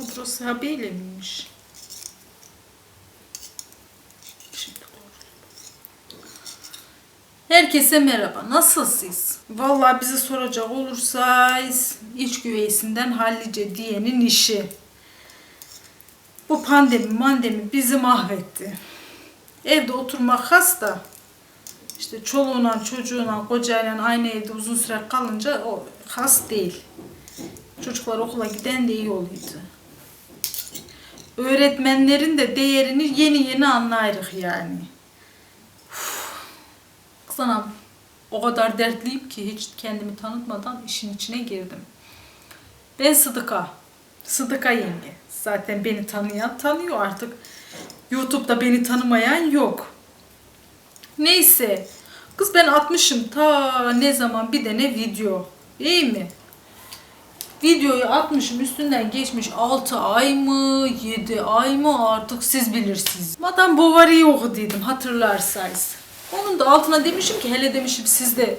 Ha, burası miymiş? Herkese merhaba. Nasılsınız? Vallahi bizi soracak olursa iç güveysinden hallice diyenin işi. Bu pandemi mandemi bizi mahvetti. Evde oturmak hasta. İşte çoluğuna, çocuğuna, kocayla aynı evde uzun süre kalınca o has değil. Çocuklar okula giden de iyi oluyordu. Öğretmenlerin de değerini yeni yeni anlayırız yani. Uf. Kız anam o kadar dertliyim ki hiç kendimi tanıtmadan işin içine girdim. Ben Sıdıka. Sıdıka yenge. Zaten beni tanıyan tanıyor artık. YouTube'da beni tanımayan yok. Neyse. Kız ben atmışım ta ne zaman bir tane video. İyi mi? Videoyu atmışım üstünden geçmiş 6 ay mı 7 ay mı artık siz bilirsiniz. Madame Bovary'i oku dedim hatırlarsanız. Onun da altına demişim ki hele demişim siz de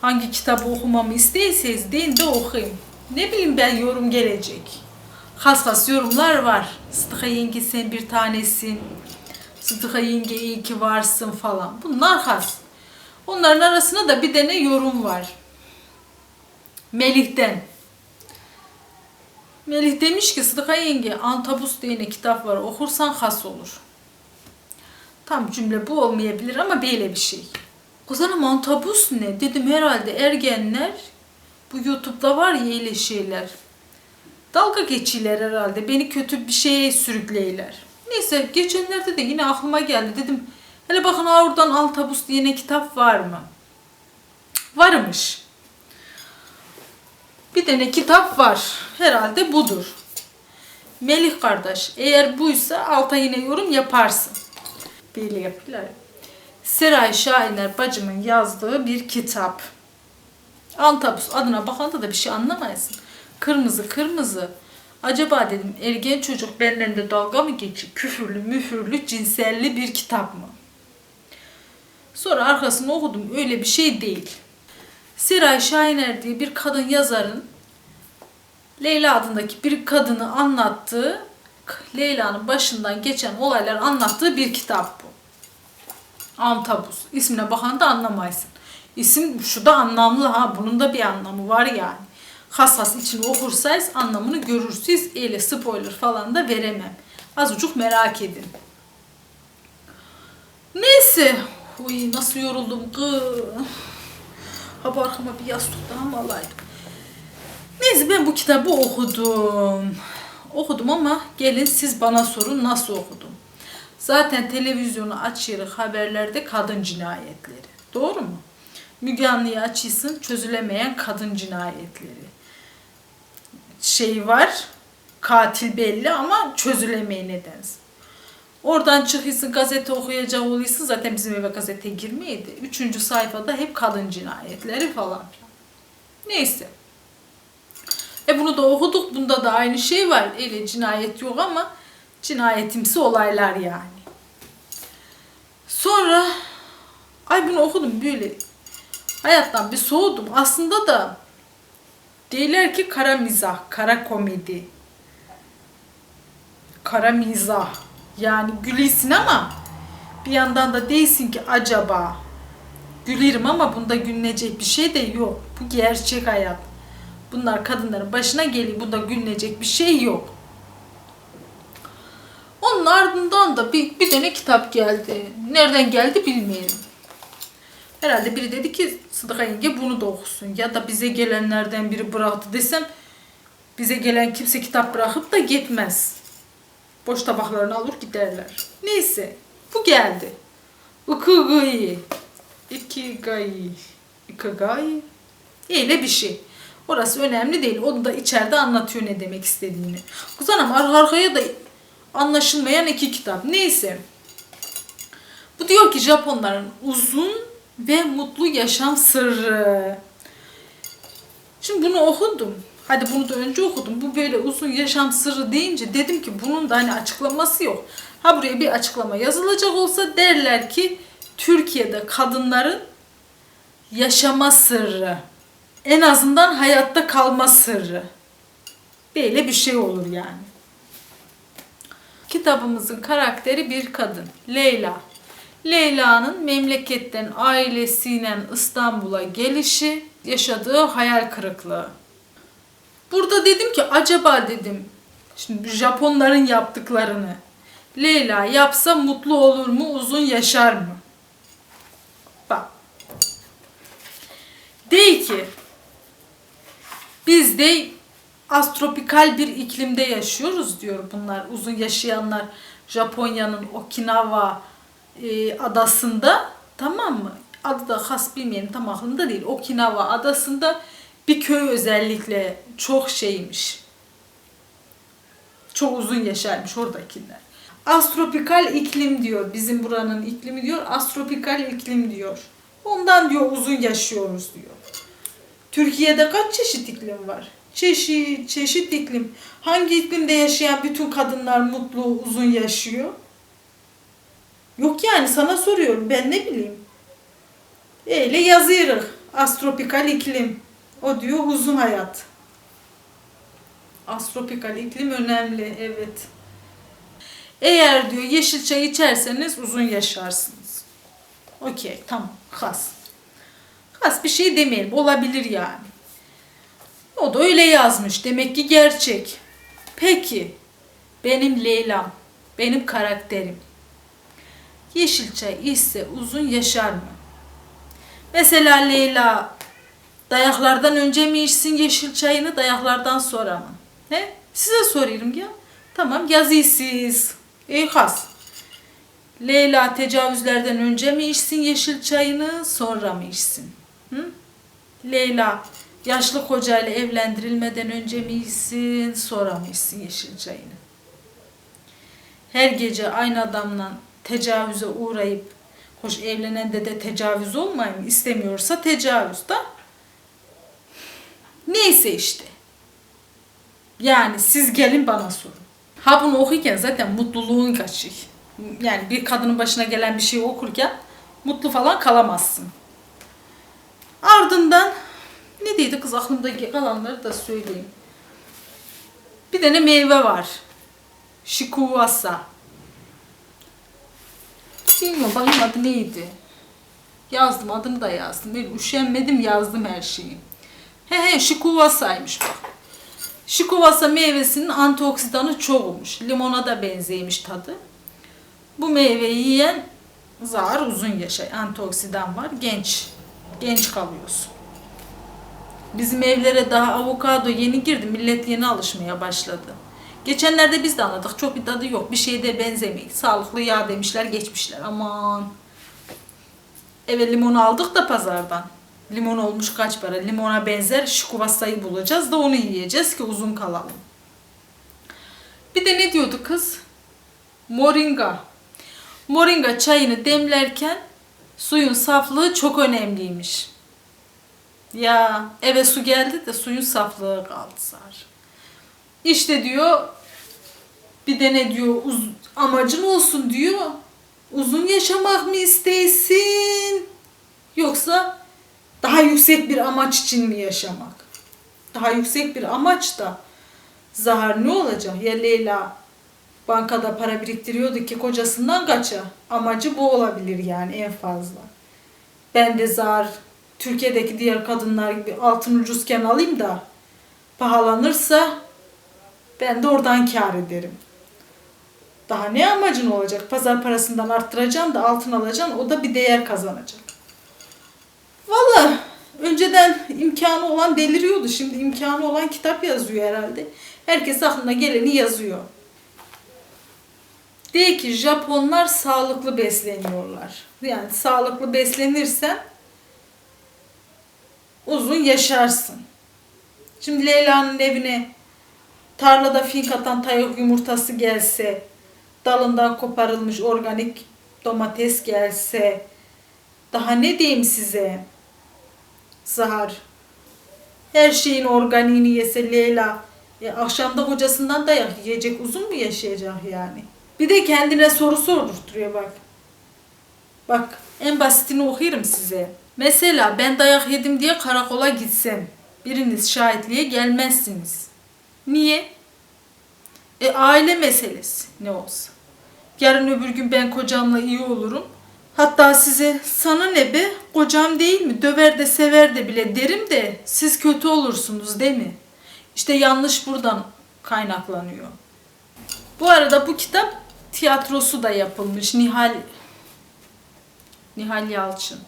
hangi kitabı okumamı isteyseniz deyin de okuyayım. Ne bileyim ben yorum gelecek. Has has yorumlar var. Sıdıka yenge sen bir tanesin. Sıdıka yenge iyi ki varsın falan. Bunlar has. Onların arasında da bir tane yorum var. Melih'ten. Melih demiş ki Sıdıka yenge Antabus diye ne kitap var okursan has olur. Tam cümle bu olmayabilir ama böyle bir şey. Kızanım Antabus ne? Dedim herhalde ergenler bu YouTube'da var ya öyle şeyler. Dalga geçiler herhalde. Beni kötü bir şeye sürükleyler. Neyse geçenlerde de yine aklıma geldi. Dedim hele bakın oradan Antabus diye ne kitap var mı? Varmış. Bir tane kitap var. Herhalde budur. Melih kardeş eğer buysa alta yine yorum yaparsın. Böyle yapıyorlar. ya. Seray Şahiner bacımın yazdığı bir kitap. Antabus adına bakanda da bir şey anlamayasın. Kırmızı kırmızı. Acaba dedim ergen çocuk benden de dalga mı geçiyor? Küfürlü müfürlü cinselli bir kitap mı? Sonra arkasını okudum öyle bir şey değil. Seray Şahiner diye bir kadın yazarın Leyla adındaki bir kadını anlattığı, Leyla'nın başından geçen olaylar anlattığı bir kitap bu. Antabus. İsmine bakan da anlamaysın. İsim şu da anlamlı ha. Bunun da bir anlamı var yani. Hassas içini okursanız anlamını görürsünüz. Öyle spoiler falan da veremem. Azıcık merak edin. Neyse. Uy nasıl yoruldum kız. Ha bu arkama bir yastık daha mı alaydım? Neyse ben bu kitabı okudum. Okudum ama gelin siz bana sorun nasıl okudum. Zaten televizyonu açıyoruz haberlerde kadın cinayetleri. Doğru mu? Müge Anlı'yı açıyorsun çözülemeyen kadın cinayetleri. Şey var katil belli ama çözülemeyen nedense. Oradan çıkıyorsun gazete okuyacak oluyorsun zaten bizim eve gazete girmeydi. Üçüncü sayfada hep kadın cinayetleri falan. Neyse. E bunu da okuduk. Bunda da aynı şey var. Öyle cinayet yok ama cinayetimsi olaylar yani. Sonra ay bunu okudum böyle hayattan bir soğudum. Aslında da değiller ki kara mizah, kara komedi. Kara mizah. Yani gülüyorsun ama bir yandan da değilsin ki acaba gülerim ama bunda gülünecek bir şey de yok. Bu gerçek hayat. Bunlar kadınların başına geliyor. Bunda gülünecek bir şey yok. Onun ardından da bir, bir tane kitap geldi. Nereden geldi bilmiyorum. Herhalde biri dedi ki Sıdıka yenge bunu da okusun. Ya da bize gelenlerden biri bıraktı desem bize gelen kimse kitap bırakıp da gitmez. Boş tabaklarını alır giderler. Neyse bu geldi. Ikugai. Ikigai. Ikigai. Öyle bir şey. Orası önemli değil. Onu da içeride anlatıyor ne demek istediğini. Kuzanım arka arkaya da anlaşılmayan iki kitap. Neyse. Bu diyor ki Japonların uzun ve mutlu yaşam sırrı. Şimdi bunu okudum. Hadi bunu da önce okudum. Bu böyle uzun yaşam sırrı deyince dedim ki bunun da hani açıklaması yok. Ha buraya bir açıklama yazılacak olsa derler ki Türkiye'de kadınların yaşama sırrı. En azından hayatta kalma sırrı. Böyle bir şey olur yani. Kitabımızın karakteri bir kadın. Leyla. Leyla'nın memleketten ailesiyle İstanbul'a gelişi, yaşadığı hayal kırıklığı. Burada dedim ki acaba dedim şimdi Japonların yaptıklarını Leyla yapsa mutlu olur mu, uzun yaşar mı? Bak. Dey ki biz de astropikal bir iklimde yaşıyoruz diyor bunlar. Uzun yaşayanlar Japonya'nın Okinawa e, adasında tamam mı? Adı da has bilmeyelim tam aklımda değil. Okinawa adasında bir köy özellikle çok şeymiş. Çok uzun yaşarmış oradakiler. Astropikal iklim diyor. Bizim buranın iklimi diyor. Astropikal iklim diyor. Ondan diyor uzun yaşıyoruz diyor. Türkiye'de kaç çeşit iklim var? Çeşit, çeşit iklim. Hangi iklimde yaşayan bütün kadınlar mutlu, uzun yaşıyor? Yok yani sana soruyorum. Ben ne bileyim. Öyle yazıyoruz. Astropikal iklim. O diyor uzun hayat. Astropikal iklim önemli. Evet. Eğer diyor yeşil çay içerseniz uzun yaşarsınız. Okey tamam. Has. Has bir şey demeyelim. Olabilir yani. O da öyle yazmış. Demek ki gerçek. Peki. Benim Leyla'm. Benim karakterim. Yeşil çay içse uzun yaşar mı? Mesela Leyla dayaklardan önce mi içsin yeşil çayını dayaklardan sonra mı? He? Size soruyorum ya. Tamam yazısız. Has. Leyla tecavüzlerden önce mi içsin yeşil çayını sonra mı içsin? Hı? Leyla yaşlı kocayla evlendirilmeden önce mi içsin sonra mı içsin yeşil çayını? Her gece aynı adamla tecavüze uğrayıp hoş evlenen de de tecavüz olmayayım istemiyorsa tecavüz da neyse işte. Yani siz gelin bana sorun. Ha bunu okurken zaten mutluluğun kaçı. Yani bir kadının başına gelen bir şey okurken mutlu falan kalamazsın. Ardından ne dedi kız aklımdaki kalanları da söyleyeyim. Bir tane meyve var. Shikuwasa. Bilmiyorum bakayım adı neydi. Yazdım adını da yazdım. Böyle üşenmedim yazdım her şeyi. He he Shikuwasa'ymış bak. Shikuwasa meyvesinin antioksidanı çokmuş. Limona da benzeymiş tadı. Bu meyveyi yiyen zar uzun yaşay. Antioksidan var. Genç. Genç kalıyorsun. Bizim evlere daha avokado yeni girdi. Millet yeni alışmaya başladı. Geçenlerde biz de anladık. Çok bir tadı yok. Bir şeye de benzemiyor. Sağlıklı yağ demişler geçmişler. Aman. Eve limon aldık da pazardan. Limon olmuş kaç para? Limona benzer şikuvasayı bulacağız da onu yiyeceğiz ki uzun kalalım. Bir de ne diyordu kız? Moringa. Moringa çayını demlerken suyun saflığı çok önemliymiş. Ya eve su geldi de suyun saflığı kaldı zar. İşte diyor bir de ne diyor uz, amacın olsun diyor. Uzun yaşamak mı isteysin? Yoksa daha yüksek bir amaç için mi yaşamak? Daha yüksek bir amaç da Zahar ne olacak? Ya Leyla bankada para biriktiriyordu ki kocasından kaça. Amacı bu olabilir yani en fazla. Ben de Zahar Türkiye'deki diğer kadınlar gibi altın ucuzken alayım da pahalanırsa ben de oradan kar ederim. Daha ne amacın olacak? Pazar parasından arttıracaksın da altın alacaksın o da bir değer kazanacak. Valla önceden imkanı olan deliriyordu. Şimdi imkanı olan kitap yazıyor herhalde. Herkes aklına geleni yazıyor. De ki Japonlar sağlıklı besleniyorlar. Yani sağlıklı beslenirsen uzun yaşarsın. Şimdi Leyla'nın evine tarlada fink atan tavuk yumurtası gelse, dalından koparılmış organik domates gelse, daha ne diyeyim size? Zahar. Her şeyin organiğini yese Leyla. E, akşamda kocasından dayak yiyecek uzun mu yaşayacak yani? Bir de kendine soru sordurtuyor bak. Bak en basitini okuyorum size. Mesela ben dayak yedim diye karakola gitsem biriniz şahitliğe gelmezsiniz. Niye? E aile meselesi ne olsa. Yarın öbür gün ben kocamla iyi olurum. Hatta size sana ne be kocam değil mi döver de sever de bile derim de siz kötü olursunuz değil mi? İşte yanlış buradan kaynaklanıyor. Bu arada bu kitap tiyatrosu da yapılmış. Nihal Nihal Yalçın.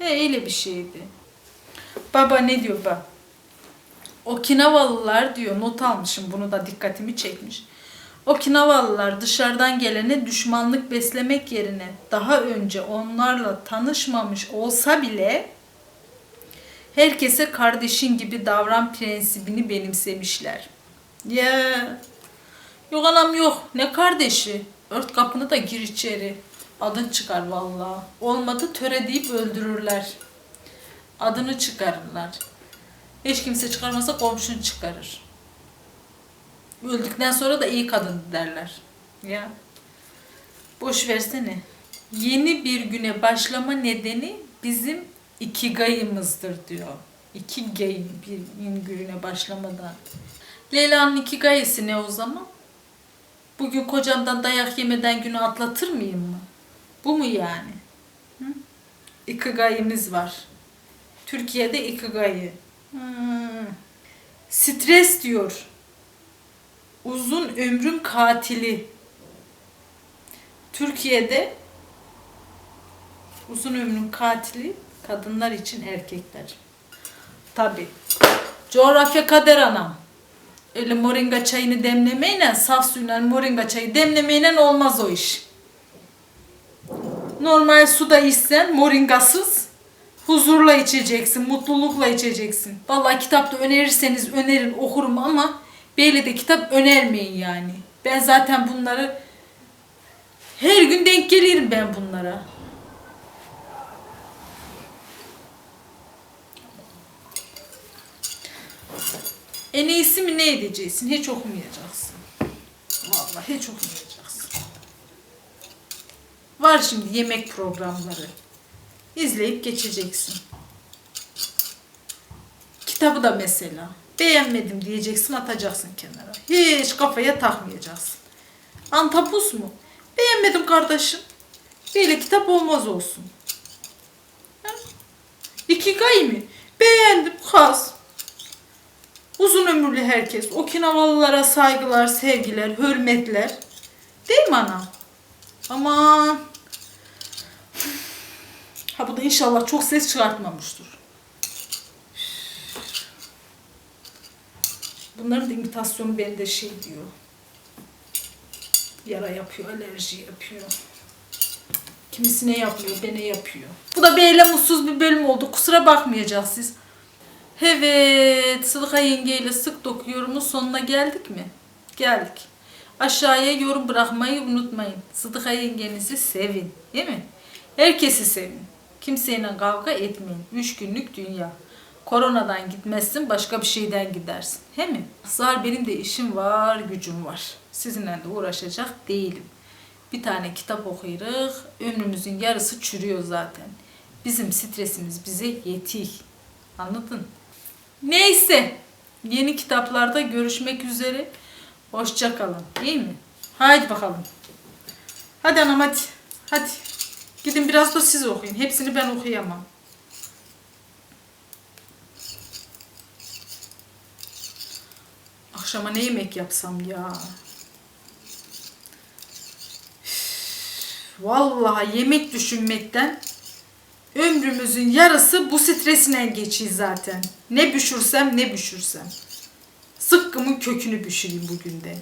E, öyle bir şeydi. Baba ne diyor bak. Okinavalılar diyor not almışım bunu da dikkatimi çekmiş. Okinavalılar dışarıdan gelene düşmanlık beslemek yerine daha önce onlarla tanışmamış olsa bile herkese kardeşin gibi davran prensibini benimsemişler. Ya yok anam yok. Ne kardeşi? Ört kapını da gir içeri. Adın çıkar vallahi. Olmadı töre deyip öldürürler. Adını çıkarırlar. Hiç kimse çıkarmasa komşun çıkarır öldükten sonra da iyi kadın derler ya boş versene yeni bir güne başlama nedeni bizim ikigayımızdır diyor ikigay bir yeni güne başlamadan Leyla'nın ikigayısı ne o zaman? Bugün kocamdan dayak yemeden günü atlatır mıyım mı? Bu mu yani? Hı? Ikigayımız var. Türkiye'de ikigayı. Hmm. Stres diyor. Uzun ömrün katili. Türkiye'de uzun ömrün katili kadınlar için erkekler. Tabi. Coğrafya kader anam. Öyle moringa çayını demlemeyle, saf suyla moringa çayı demlemeyle olmaz o iş. Normal suda içsen moringasız huzurla içeceksin, mutlulukla içeceksin. Vallahi kitapta önerirseniz önerin okurum ama böyle de kitap önermeyin yani. Ben zaten bunları her gün denk gelirim ben bunlara. En iyisi mi ne edeceksin? Hiç okumayacaksın. Vallahi hiç okumayacaksın. Var şimdi yemek programları. İzleyip geçeceksin. Kitabı da mesela. Beğenmedim diyeceksin atacaksın kenara. Hiç kafaya takmayacaksın. Antapus mu? Beğenmedim kardeşim. Böyle kitap olmaz olsun. Ikigai mi? Beğendim kaz. Uzun ömürlü herkes. Okinawalılara saygılar, sevgiler, hürmetler. Değil mi ana? Aman. Ha bu da inşallah çok ses çıkartmamıştır. Bunların da imitasyonu bende şey diyor. Yara yapıyor, alerji yapıyor. Kimisine yapıyor, bana yapıyor. Bu da böyle mutsuz bir bölüm oldu. Kusura bakmayacağız siz. Evet, Sıdıka yengeyle sık doku yorumun sonuna geldik mi? Geldik. Aşağıya yorum bırakmayı unutmayın. Sıdıka yengenizi sevin. Değil mi? Herkesi sevin. Kimseyle kavga etmeyin. Üç günlük dünya. Koronadan gitmezsin, başka bir şeyden gidersin. He mi? Zar benim de işim var, gücüm var. Sizinle de uğraşacak değilim. Bir tane kitap okuyuruz. Ömrümüzün yarısı çürüyor zaten. Bizim stresimiz bize yetiyor. Anladın? Neyse. Yeni kitaplarda görüşmek üzere. Hoşça kalın. İyi mi? Haydi bakalım. Hadi anam hadi. Hadi. Gidin biraz da siz okuyun. Hepsini ben okuyamam. Akşama ne yemek yapsam ya? Vallahi yemek düşünmekten ömrümüzün yarısı bu stresine geçiyor zaten. Ne büşürsem ne büşürsem. Sıkkımın kökünü büşüreyim bugün de.